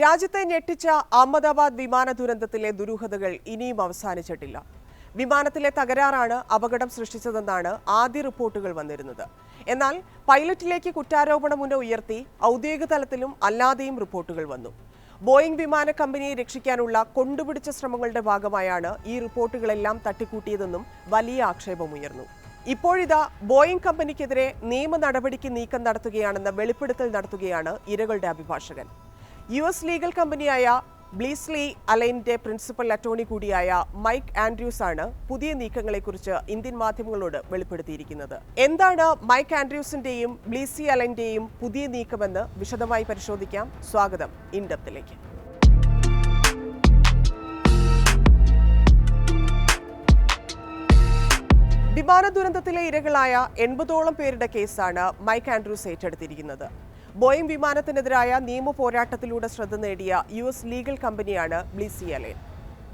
രാജ്യത്തെ ഞെട്ടിച്ച അഹമ്മദാബാദ് വിമാന ദുരന്തത്തിലെ ദുരൂഹതകൾ ഇനിയും അവസാനിച്ചിട്ടില്ല. വിമാനത്തിലെ തകരാറാണ് അപകടം സൃഷ്ടിച്ചതെന്നാണ് ആദ്യ റിപ്പോർട്ടുകൾ വന്നിരുന്നത്. എന്നാൽ പൈലറ്റിലേക്ക് കുറ്റാരോപണം മുന്നേ ഉയർത്തി ഔദ്യോഗിക തലത്തിലും അല്ലാതെയും റിപ്പോർട്ടുകൾ വന്നു. ബോയിംഗ് വിമാന കമ്പനിയെ രക്ഷിക്കാനുള്ള കൊണ്ടുപിടിച്ച ശ്രമങ്ങളുടെ ഭാഗമായാണ് ഈ റിപ്പോർട്ടുകളെല്ലാം തട്ടിക്കൂട്ടിയതെന്നും വലിയ ആക്ഷേപമുയർന്നു. ഇപ്പോഴിതാ ബോയിംഗ് കമ്പനിക്കെതിരെ നിയമ നടപടിക്ക് നീക്കം നടത്തുകയാണെന്ന വെളിപ്പെടുത്തൽ നടത്തുകയാണ് ഇരകളുടെ അഭിഭാഷകൻ. യു എസ് ലീഗൽ കമ്പനിയായ ബ്ലീസ്ലി അലൈന്റെ പ്രിൻസിപ്പൽ അറ്റോർണി കൂടിയായ മൈക്ക് ആൻഡ്രൂസ് ആണ് പുതിയ നീക്കങ്ങളെക്കുറിച്ച് ഇന്ത്യൻ മാധ്യമങ്ങളോട് വെളിപ്പെടുത്തിയിരിക്കുന്നത്. എന്താണ് മൈക്ക് ആൻഡ്രൂസിന്റെയും ബ്ലീസി അലൈന്റെയും പുതിയ നീക്കമെന്ന് വിശദമായി പരിശോധിക്കാം. സ്വാഗതം ഇൻഡപ്തിലേക്ക്. വിമാന ദുരന്തത്തിലെ ഇരകളായ എൺപതോളം പേരുടെ കേസാണ് മൈക്ക് ആൻഡ്രൂസ് ഏറ്റെടുത്തിരിക്കുന്നത്. ബോയിംഗ് വിമാനത്തിനെതിരായ നിയമ പോരാട്ടത്തിലൂടെ ശ്രദ്ധ നേടിയ യു എസ് ലീഗൽ കമ്പനിയാണ് ബ്ലീസി അലൈൻ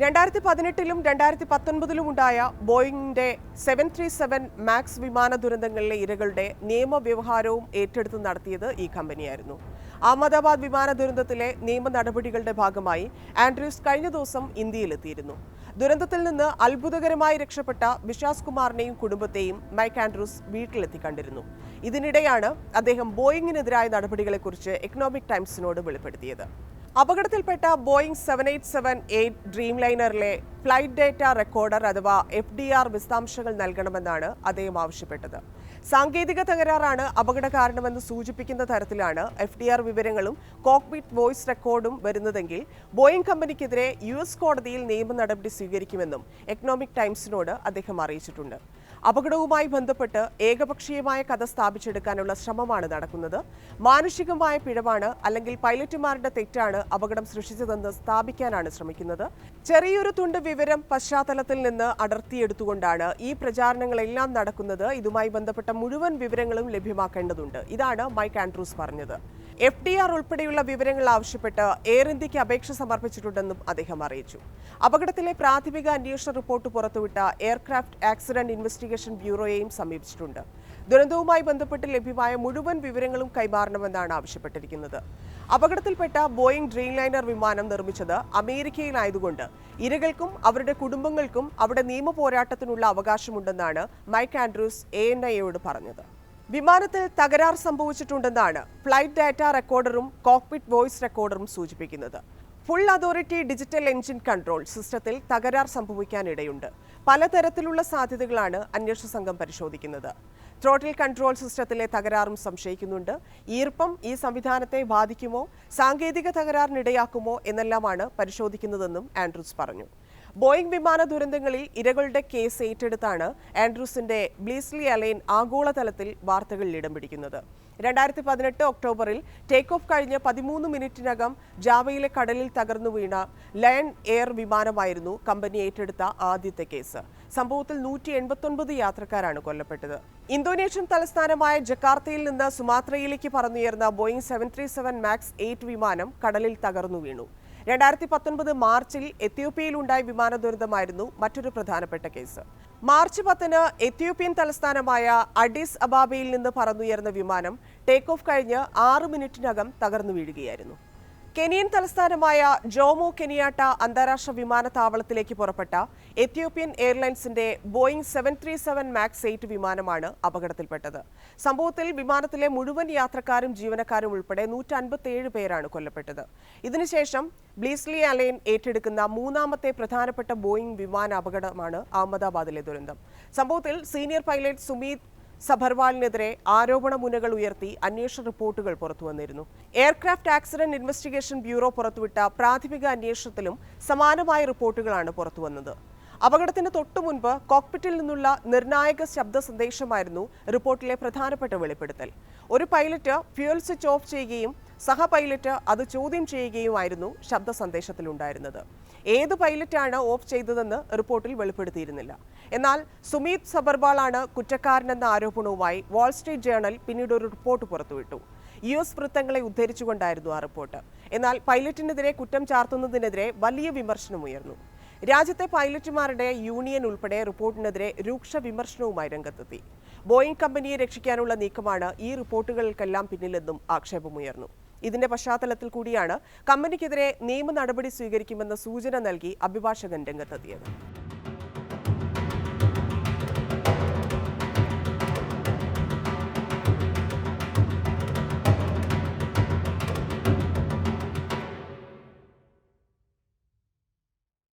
രണ്ടായിരത്തി പതിനെട്ടിലും രണ്ടായിരത്തി പത്തൊൻപതിലും ഉണ്ടായ ബോയിങ്ങിന്റെ സെവൻ ത്രീ സെവൻ മാക്സ് വിമാന ദുരന്തങ്ങളിലെ ഇരകളുടെ നിയമവ്യവഹാരവും ഏറ്റെടുത്ത് നടത്തിയത് ഈ കമ്പനിയായിരുന്നു. അഹമ്മദാബാദ് വിമാന ദുരന്തത്തിലെ നിയമ നടപടികളുടെ ഭാഗമായി ആൻഡ്രൂസ് കഴിഞ്ഞ ദിവസം ഇന്ത്യയിലെത്തിയിരുന്നു. ദുരന്തത്തിൽ നിന്ന് അത്ഭുതകരമായി രക്ഷപ്പെട്ട വിശ്വാസ് കുമാറിനെയും കുടുംബത്തെയും മൈക്ക് ആൻഡ്രൂസ് വീട്ടിലെത്തി കണ്ടിരുന്നു. ഇതിനിടെയാണ് അദ്ദേഹം ബോയിങ്ങിനെതിരായ നടപടികളെക്കുറിച്ച് എക്കണോമിക് ടൈംസിനോട് വെളിപ്പെടുത്തിയത്. അപകടത്തിൽപ്പെട്ട Boeing seven eight seven eight dream ലൈനറിലെ flight data recorder അഥവാ എഫ് ഡി ആർ വിശദാംശങ്ങൾ നൽകണമെന്നാണ് അദ്ദേഹം ആവശ്യപ്പെട്ടത്. സാങ്കേതിക തകരാറാണ് അപകട കാരണമെന്ന് സൂചിപ്പിക്കുന്ന തരത്തിലാണ് എഫ് ഡി ആർ വിവരങ്ങളും കോക്പിറ്റ് വോയിസ് റെക്കോർഡും വരുന്നതെങ്കിൽ ബോയിങ് കമ്പനിക്കെതിരെ യു എസ് കോടതിയിൽ നിയമ നടപടി സ്വീകരിക്കുമെന്നും എക്കണോമിക് ടൈംസിനോട് അദ്ദേഹം അറിയിച്ചിട്ടുണ്ട്. അപകടവുമായി ബന്ധപ്പെട്ട് ഏകപക്ഷീയമായ കഥ സ്ഥാപിച്ചെടുക്കാനുള്ള ശ്രമമാണ് നടക്കുന്നത്. മാനുഷികമായ പിഴവാണ് അല്ലെങ്കിൽ പൈലറ്റുമാരുടെ തെറ്റാണ് അപകടം സൃഷ്ടിച്ചതെന്ന് സ്ഥാപിക്കാനാണ് ശ്രമിക്കുന്നത്. ചെറിയൊരു തുണ്ട് വിവരം പശ്ചാത്തലത്തിൽ നിന്ന് അടർത്തിയെടുത്തുകൊണ്ടാണ് ഈ പ്രചാരണങ്ങളെല്ലാം നടക്കുന്നത്. ഇതുമായി ബന്ധപ്പെട്ട മുഴുവൻ വിവരങ്ങളും ലഭ്യമാക്കേണ്ടതുണ്ട്. ഇതാണ് മൈക്ക് ആൻഡ്രൂസ് പറഞ്ഞത്. എഫ് ഡി ആർ ഉൾപ്പെടെയുള്ള വിവരങ്ങൾ ആവശ്യപ്പെട്ട് എയർ ഇന്ത്യയ്ക്ക് അപേക്ഷ സമർപ്പിച്ചിട്ടുണ്ടെന്നും അദ്ദേഹം അറിയിച്ചു. അപകടത്തിലെ പ്രാഥമിക അന്വേഷണ റിപ്പോർട്ട് പുറത്തുവിട്ട എയർക്രാഫ്റ്റ് ആക്സിഡന്റ് ഇൻവെസ്റ്റിഗേഷൻ ബ്യൂറോയെയും സമീപിച്ചിട്ടുണ്ട്. ദുരന്തവുമായി ബന്ധപ്പെട്ട് ലഭ്യമായ മുഴുവൻ വിവരങ്ങളും കൈമാറണമെന്നാണ് ആവശ്യപ്പെട്ടിരിക്കുന്നത്. അപകടത്തിൽപ്പെട്ട ബോയിംഗ് ഡ്രീം ലൈനർ വിമാനം നിർമ്മിച്ചത് അമേരിക്കയിലായതുകൊണ്ട് ഇരകൾക്കും അവരുടെ കുടുംബങ്ങൾക്കും അവിടെ നിയമ പോരാട്ടത്തിനുള്ള അവകാശമുണ്ടെന്നാണ് മൈക്ക് ആൻഡ്രൂസ് എ എൻ ഐയോട് പറഞ്ഞത്. വിമാനത്തിൽ തകരാർ സംഭവിച്ചിട്ടുണ്ടെന്നാണ് ഫ്ലൈറ്റ് ഡാറ്റ റെക്കോർഡറും കോക്പിറ്റ് വോയിസ് റെക്കോർഡറും സൂചിപ്പിക്കുന്നത്. Full authority digital engine control സിസ്റ്റത്തിൽ തകരാർ സംഭവിക്കാനിടയുണ്ട്. പലതരത്തിലുള്ള സാധ്യതകളാണ് അന്വേഷണ സംഘം പരിശോധിക്കുന്നത്. ത്രോട്ടിൽ കൺട്രോൾ സിസ്റ്റത്തിലെ തകരാറും സംശയിക്കുന്നുണ്ട്. ഈർപ്പം ഈ സംവിധാനത്തെ ബാധിക്കുമോ? സാങ്കേതിക തകരാറിനിടയാക്കുമോ? എന്നെല്ലാമാണ് പരിശോധിക്കുന്നതെന്നും ആൻഡ്രൂസ് പറഞ്ഞു. ബോയിംഗ് വിമാന ദുരന്തങ്ങളിൽ ഇരകളുടെ കേസ് ഏറ്റെടുത്താണ് ആൻഡ്രൂസിന്റെ ബ്ലീസ്ലി അലൈൻ ആഗോളതലത്തിൽ വാർത്തകളിൽ ഇടം പിടിക്കുന്നത്. രണ്ടായിരത്തി പതിനെട്ട് ഒക്ടോബറിൽ ടേക്ക് ഓഫ് കഴിഞ്ഞ് പതിമൂന്ന് മിനിറ്റിനകം ജാവയിലെ കടലിൽ തകർന്നു വീണ ലയൺ എയർ വിമാനമായിരുന്നു കമ്പനി ഏറ്റെടുത്ത ആദ്യത്തെ കേസ്. സംഭവത്തിൽ നൂറ്റി എൺപത്തൊൻപത് യാത്രക്കാരാണ് കൊല്ലപ്പെട്ടത്. ഇന്തോനേഷ്യൻ തലസ്ഥാനമായ ജക്കാർത്തയിൽ നിന്ന് സുമാത്രയിലേക്ക് പറന്നുയർന്ന Boeing seven three seven max eight വിമാനം കടലിൽ തകർന്നു വീണു. രണ്ടായിരത്തി പത്തൊൻപത് മാർച്ചിൽ എത്യോപ്യയിലുണ്ടായ വിമാന ദുരന്തമായിരുന്നു മറ്റൊരു പ്രധാനപ്പെട്ട കേസ്. മാർച്ച് പത്തിന് എത്യോപ്യൻ തലസ്ഥാനമായ അഡിസ് അബാബയിൽ നിന്ന് പറന്നുയർന്ന വിമാനം ടേക്ക് ഓഫ് കഴിഞ്ഞ് ആറ് മിനിറ്റിനകം തകർന്നു വീഴുകയായിരുന്നു. കെനിയൻ തലസ്ഥാനമായ ജോമോ കെനിയാട്ട അന്താരാഷ്ട്ര വിമാനത്താവളത്തിലേക്ക് പുറപ്പെട്ട Ethiopian എയർലൈൻസിന്റെ Boeing seven three seven max eight വിമാനമാണ് അപകടത്തിൽപ്പെട്ടത്. സംഭവത്തിൽ വിമാനത്തിലെ മുഴുവൻ യാത്രക്കാരും ജീവനക്കാരും ഉൾപ്പെടെ നൂറ്റൻപത്തിയേഴ് പേരാണ് കൊല്ലപ്പെട്ടത്. ഇതിനുശേഷം ബ്ലീസ്ലി അലൈൻ ഏറ്റെടുക്കുന്ന മൂന്നാമത്തെ പ്രധാനപ്പെട്ട ബോയിങ് വിമാന അപകടമാണ് അഹമ്മദാബാദിലെ ദുരന്തം. സംഭവത്തിൽ സീനിയർ പൈലറ്റ് സുമീത് സഭർവാളിനെതിരെ ആരോപണ മുനകൾ ഉയർത്തി അന്വേഷണ റിപ്പോർട്ടുകൾ പുറത്തുവന്നിരുന്നു എയർക്രാഫ്റ്റ് ആക്സിഡന്റ് ഇൻവെസ്റ്റിഗേഷൻ ബ്യൂറോ പുറത്തുവിട്ട പ്രാഥമിക അന്വേഷണത്തിലും സമാനമായ റിപ്പോർട്ടുകളാണ് പുറത്തുവന്നത് അപകടത്തിന് തൊട്ടു മുൻപ് കോക്പിറ്റിൽ നിന്നുള്ള നിർണായക ശബ്ദ സന്ദേശമായിരുന്നു റിപ്പോർട്ടിലെ പ്രധാനപ്പെട്ട വെളിപ്പെടുത്തൽ. ഒരു പൈലറ്റ് ഫ്യൂൽ സ്വിച്ച് ഓഫ് ചെയ്യുകയും സഹ പൈലറ്റ് അത് ചോദ്യം ചെയ്യുകയുമായിരുന്നു ശബ്ദ സന്ദേശത്തിലുണ്ടായിരുന്നത് ഏത് പൈലറ്റാണ് ഓഫ് ചെയ്തതെന്ന് റിപ്പോർട്ടിൽ വെളിപ്പെടുത്തിയിരുന്നില്ല. എന്നാൽ സുമീത് സബർവാളാണ് കുറ്റക്കാരനെന്ന ആരോപണവുമായി വാൾസ്ട്രീറ്റ് ജേണൽ പിന്നീട് ഒരു റിപ്പോർട്ട് പുറത്തുവിട്ടു. യു എസ് വൃത്തങ്ങളെ ഉദ്ധരിച്ചുകൊണ്ടായിരുന്നു ആ റിപ്പോർട്ട്. എന്നാൽ പൈലറ്റിനെതിരെ കുറ്റം ചാർത്തുന്നതിനെതിരെ വലിയ വിമർശനമുയർന്നു രാജ്യത്തെ പൈലറ്റുമാരുടെ യൂണിയൻ ഉൾപ്പെടെ റിപ്പോർട്ടിനെതിരെ രൂക്ഷ വിമർശനവുമായി രംഗത്തെത്തി. ബോയിംഗ് കമ്പനിയെ രക്ഷിക്കാനുള്ള നീക്കമാണ് ഈ റിപ്പോർട്ടുകൾക്കെല്ലാം പിന്നിലെന്നും ആക്ഷേപമുയർന്നു. ഇതിന്റെ പശ്ചാത്തലത്തിൽ കൂടിയാണ് കമ്പനിക്കെതിരെ നിയമ നടപടി സ്വീകരിക്കുമെന്ന സൂചന നൽകി അഭിഭാഷകൻ രംഗത്തെത്തിയത്.